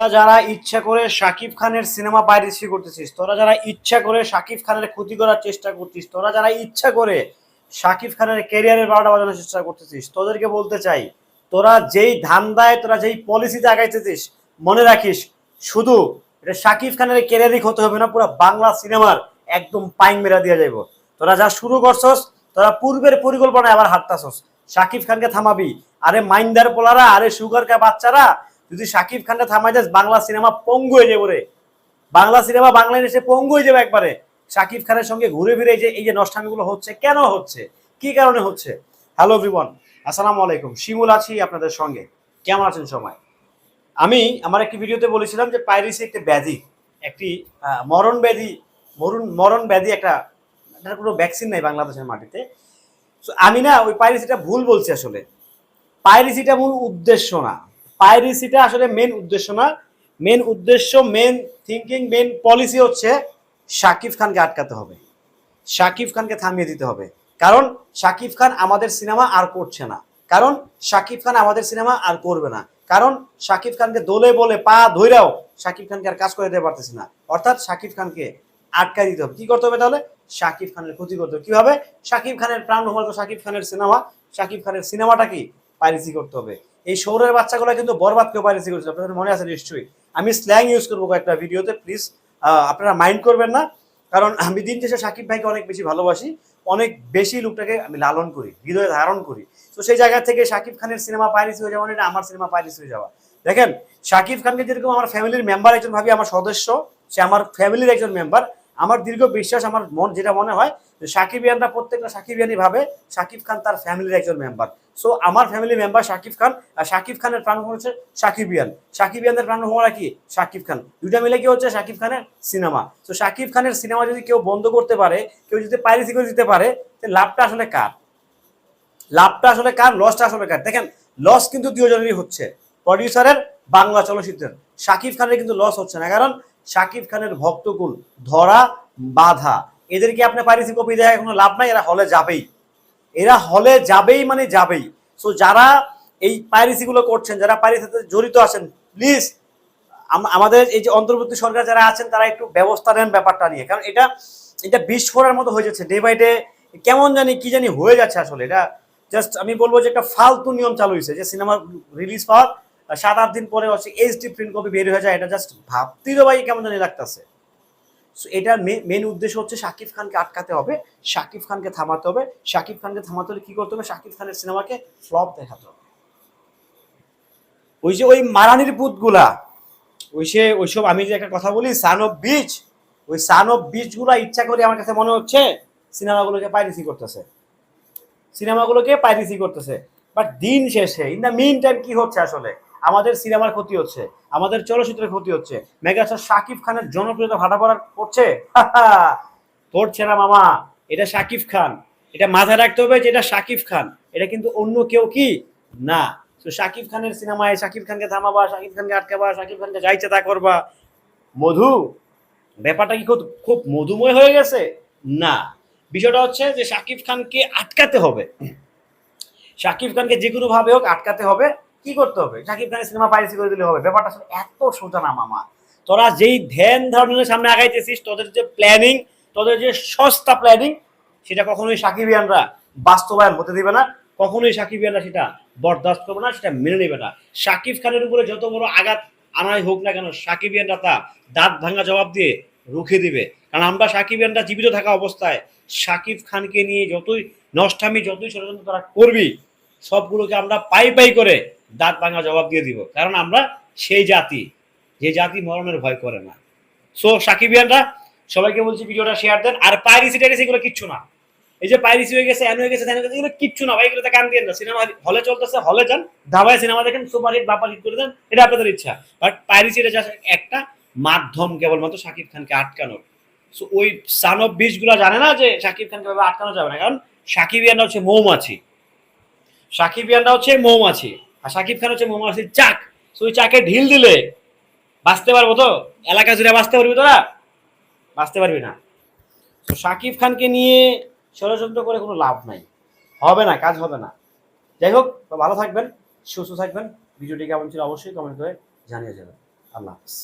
যারা ইচ্ছা করে শাকিব খানের সিনেমা পাইরেসি করতেছিস, তোরা যারা ইচ্ছা করে শাকিব খানের ক্ষতি করার চেষ্টা করছিস তোরা যারা ইচ্ছা করে শাকিব খানের ক্যারিয়ারের বারোটা বাজানোর চেষ্টা করতেছিস, তোদেরকে বলতে চাই, তোরা যেই ধান্দায়, তোরা যেই পলিসিতে আগাইতেছিস মনে রাখিস, শুধু এটা শাকিব খানের ক্যারিয়ারই ক্ষতি হবে না, পুরো বাংলা সিনেমার একদম পাইন মেরা দিয়ে যাইব। তোরা যা শুরু করছস, তোরা পূর্বের পরিকল্পনায় আবার হাঁটতাছস। শাকিব খানকে থামাবি, আরে মাইন্দার পোলারা, আরে সুগার কা বাচ্চারা যদি শাকিব খানটা থামাই যাস বাংলা সিনেমা পঙ্গু হয়ে যাবে রে। বাংলা সিনেমা বাংলায় এসে পঙ্গু হয়ে যাবে একবারে। শাকিব খানের সঙ্গে ঘুরে ফিরে যে, এই যে নষ্টামিগুলো হচ্ছে, কেন হচ্ছে? কি কারণে হচ্ছে? হ্যালো এভরিওয়ান আসসালামু আলাইকুম। শিমুল আছি আপনাদের সঙ্গে। কেমন আছেন সময় আমি আমার একটি ভিডিওতে বলেছিলাম যে পাইরেসি একটি ব্যাধি, একটি মরণ ব্যাধি মরণ মরণ ব্যাধি একটা এটার কোনো ভ্যাকসিন নাই বাংলাদেশের মাটিতে। আমি না ওই পাইরেসিটা ভুল বলছি আসলে। পাইরেসিটা মূল উদ্দেশ্য না। পাইরেসিটা আসলে মেন উদ্দেশ্য না। মেন উদ্দেশ্য মেন থিঙ্কিং মেন পলিসি হচ্ছে শাকিব খানকে আটকাতে হবে। শাকিব খানকে থামিয়ে দিতে হবে। কারণ শাকিব খান আমাদের সিনেমা আর করছে না। কারণ শাকিব খান আমাদের সিনেমা আর করবে না। কারণ শাকিব খানকে দোলে বলে পা ধইরাও শাকিব খানকে আর কাজ করে দিতে পারতেছি না। অর্থাৎ শাকিব খানকে আটকাই দিতে হবে। কি করতে হবে তাহলে? শাকিব খানের ক্ষতি করতে হবে। কীভাবে? শাকিব খানের প্রাণ হওয়ার শাকিব খানের সিনেমা। শাকিব খানের সিনেমাটা কি পাইরেসি করতে হবে। এই শহরের বাচ্চাগুলো কিন্তু বরবাদকেও পাইরেসি করেছিল আপনাদের মনে আছে নিশ্চয়ই। আমি স্ল্যাং ইউজ করব কয়েকটা ভিডিওতে প্লিজ আপনারা মাইন্ড করবেন না। কারণ আমি দিন শেষে সাকিব ভাইকে অনেক বেশি ভালোবাসি। অনেক বেশি লোকটাকে আমি লালন করি, হৃদয়ে ধারণ করি। তো সেই জায়গা থেকে সাকিব খানের সিনেমা পাইরেসি হয়ে যাওয়া মানে আমার সিনেমা পাইরেসি হয়ে যাওয়া। দেখেন, সাকিব খানকে যেরকম আমার ফ্যামিলির মেম্বার একজন ভাবি, আমার সদস্য, সে আমার ফ্যামিলির একজন মেম্বার আমার দীর্ঘ বিশ্বাস, আমার মন যেটা মনে হয়, যে সাকিবিয়ানরা প্রত্যেকটা সাকিবিয়ানি ভাবে, সাকিব খান তার ফ্যামিলির একজন মেম্বার সো আমার ফ্যামিলি মেম্বার সাকিব খান, আর সাকিব খানের প্রাণ হচ্ছে সাকিবিয়ান সাকিবিয়ানদের প্রাণ হওয়া কি? সাকিব খান। দুইটা মিলে কি হচ্ছে? সাকিব খানের সিনেমা। তো সাকিব খানের সিনেমা যদি কেউ বন্ধ করতে পারে, কেউ যদি পাইরেসি করে দিতে পারে লাভটা আসলে কার? লাভটা আসলে কার? লসটা আসলে কার? দেখেন লস কিন্তু দুজনেরই হচ্ছে। প্রডিউসারের বাংলা চলচ্চিত্রের। শাকিব খানের কিন্তু লস হচ্ছে না। কারণ শাকিব খানের ভক্তকুল ধরা বাধা। এদেরকে আপনি পাইরেসি কপি দেওয়া কোনো লাভ নাই, এরা হলে যাবেই। এরা হলে যাবেই মানে যাবেই। সো যারা এই পাইরেসি গুলো করছেন, যারা পাইরেসিতে জড়িত আছেন প্লিজ আমাদের এই যে অন্তর্বর্তী সরকার যারা আছেন, তারা একটু ব্যবস্থা নেন ব্যাপারটা নিয়ে। কারণ এটা এটা বিস্ফোরণের মতো হয়ে যাচ্ছে। ডে বাই ডে কেমন জানি, কি জানি হয়ে যাচ্ছে আসলে। এটা জাস্ট আমি বলব যে একটা ফালতু নিয়ম চালু হয়েছে, যে সিনেমা রিলিজ পাওয়ার সাত, আট দিন পরে হচ্ছে এইচডি প্রিন্ট কপি বের হয়ে যায়, এটা জাস্ট ভাবতেই তো ভাই কেমন জানি লাগতেছে। সো এটার মেন উদ্দেশ্য হচ্ছে শাকিব খানকে আটকাতে হবে, শাকিব খানকে থামাতে হবে, শাকিব খানকে থামাতে হলে কি করতে হবে, শাকিব খানের সিনেমাকে ফ্লপ দেখাতে হবে। ওই যে ওই মারানির পুতগুলা, ওই সে ওইসব আমি যে একটা কথা বলি সান অফ বিচ ওই সান অফ বিচগুলা ইচ্ছা করে আমার কাছে মনে হচ্ছে সিনেমাগুলোকে পাইরেসি করতেছে। সিনেমাগুলোকে পাইরেসি করতেছে। বাট দিন শেষে ইন দ্য মিন টাইম কি হচ্ছে আসলে? আমাদের সিনেমার ক্ষতি হচ্ছে, আমাদের চলচ্চিত্রের ক্ষতি হচ্ছে। মেগাস্টার শাকিব খানের জনপ্রিয়তা ভাটা পড়া পড়ছে? পড়ছে না মামা, এটা শাকিব খান। এটা মাথায় রাখতে হবে যে এটা শাকিব খান। এটা কিন্তু অন্য কেউ কি? না। তো শাকিব খানের সিনেমায় শাকিব খানকে থামাবা, শাকিব খানকে আটকাবা, শাকিব খানকে যাইছে তা করবা। মধু, ব্যাপারটা কি খুব খুব মধুময় হয়ে গেছে? না। বিষয়টা হচ্ছে যে শাকিব খানকে আটকাতে হবে। শাকিব খানকে যে কোনো ভাবে হোক আটকাতে হবে। কি করতে হবে? শাকিব খানের সিনেমা পাইরেসি করে দিলে হবে? ব্যাপারটা আসলে এত সোজা না মামা। তোরা যেই ধ্যান ধারণের সামনে আগাইতেছিস, তোদের যে প্ল্যানিং তোদের যে সস্তা প্ল্যানিং সেটা কখনোই সাকিবিয়ানরা বাস্তবায়ন হতে দিবে না, কখনোই সাকিবিয়ানরা সেটা বরদাস্ত করবে না, সেটা মেনে নেবে না। শাকিব খানের উপরে যত বড় আঘাত আনাই হোক না কেন, সাকিবিয়ানরা তা দাঁত ভাঙা জবাব দিয়ে রুখে দিবে। কারণ আমরা সাকিবিয়ানরা জীবিত থাকা অবস্থায় সাকিব খানকে নিয়ে যতই নষ্টামি, যতই ষড়যন্ত্র তারা করবি, সবগুলোকে আমরা পাই পাই করে দাঁত ভাঙা জবাব দিয়ে দিব। কারণ আমরা সেই জাতি, যে জাতি মরণের ভয় করে না। সো সাকিবিয়ানরা, সবাইকে বলছি ভিডিওটা শেয়ার দেন। আর পাইরিসি টাইরিসি এগুলো কিচ্ছু না। এই যে পাইরিসি হয়ে গেছে এন হয়ে গেছে হয়ে গেছে, এগুলো কিচ্ছু না। ভাই এগুলোতে কান দিয়ে না। সিনেমা হলে চলতেছে হলে যান, ধাবায় সিনেমা দেখেন সুপার হিট বাপা হিট করে দেন, এটা আপনাদের ইচ্ছা। বাট পাইরিসি এটা জাস্ট একটা মাধ্যম কেবলমাত্র শাকিব খানকে আটকানোর। সো ওই সান অফ বিচগুলো জানে না যে শাকিব খানকে আটকানো যাবে না। কারণ সাকিবিয়ানরা হচ্ছে মৌমাছি। সাকিবিয়ানরা হচ্ছে মৌমাছি। আর সাকিব খান হচ্ছে মোহাম্মদ রশিদ চাক। তুই চাকে ঢিল দিলে বাঁচতে পারব তো? এলাকা জুড়ে বাঁচতে পারবি তোরা? বাঁচতে পারবি না। তো সাকিব খানকে নিয়ে ষড়যন্ত্র করে কোনো লাভ নাই। হবে না, কাজ হবে না। যাই হোক ভালো থাকবেন, সুস্থ থাকবেন। ভিডিওটি কেমন ছিল অবশ্যই কমেন্ট করে জানিয়ে যাবেন। আল্লাহ হাফিজ।